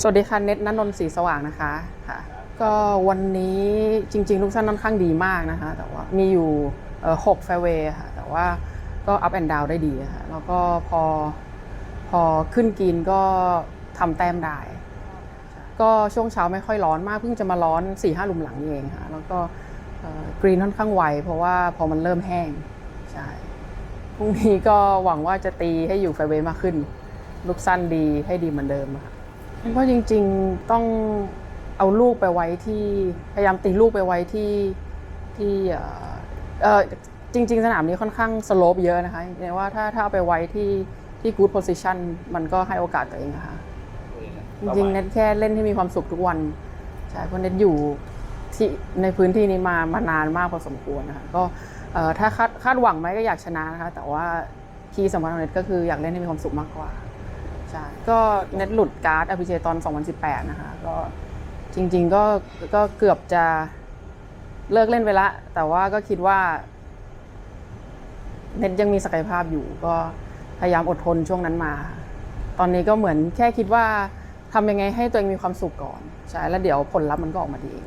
สวัสดีค่ะเน็ตนันนนท์ศรีสว่างนะคะค่ะก็วันนี้จริงๆ ลูกสั้นค่อนข้างดีมากนะคะ แต่ว่ามีอยู่หกแฟเวย์ค่ะ แต่ว่าก็อัพแอนด์ดาวได้ดีค่ะ แล้วก็พอพอขึ้นกรีนก็ทำแต้มได้ ก็ช่วงเช้าไม่ค่อยร้อนมาก เพิ่งจะมาร้อน4ี่ห้าลุมหลังเองค่ะ แล้วก็กรีนค่อนข้างไว เพราะว่าพอมันเริ่มแห้ง ใช่ พรุ่งนี้ก็หวังว่าจะตีให้อยู่แฟเวย์มากขึ้น ลูกสั้นดีให้ดีเหมือนเดิมค่ะ เพราะจริงๆต้องเอาลูกไปไว้ที่พยายามตีลูกไปไว้ที่ที่เอ่อเออจริง ๆ สนามนี้ค่อนข้างสโลปเยอะนะคะเนี่ยว่าถ้าถ้าเอาไปไว้ที่ที่ good position มันก็ให้โอกาสตัวเองอะค่ะจริงๆเน็ตแค่เล่นให้มีความสุขทุกวันใช่เพราะเน็ตอยู่ที่ในพื้นที่นี้มามานานมากพอสมควรนะคะก็เอ่อถ้าคาดคาดหวังไหมก็อยากชนะนะคะแต่ว่าคีย์สำคัญของเน็ตก็คืออยากเล่นให้มีความสุขมากกว่า ใช่ก็เน็ตหลุดการ์ดอภิเชตอน 2018 นะคะ ก็จริง ๆ ก็ก็เกือบจะเลิกเล่นไปละ แต่ว่าก็คิดว่า เน็ตยังมีศักยภาพอยู่ ก็พยายามอดทนช่วงนั้นมา ตอนนี้ก็เหมือนแค่คิดว่าทำยังไงให้ตัวเองมีความสุขก่อน ใช่ แล้วเดี๋ยวผลลัพธ์มันก็ออกมาดีเอง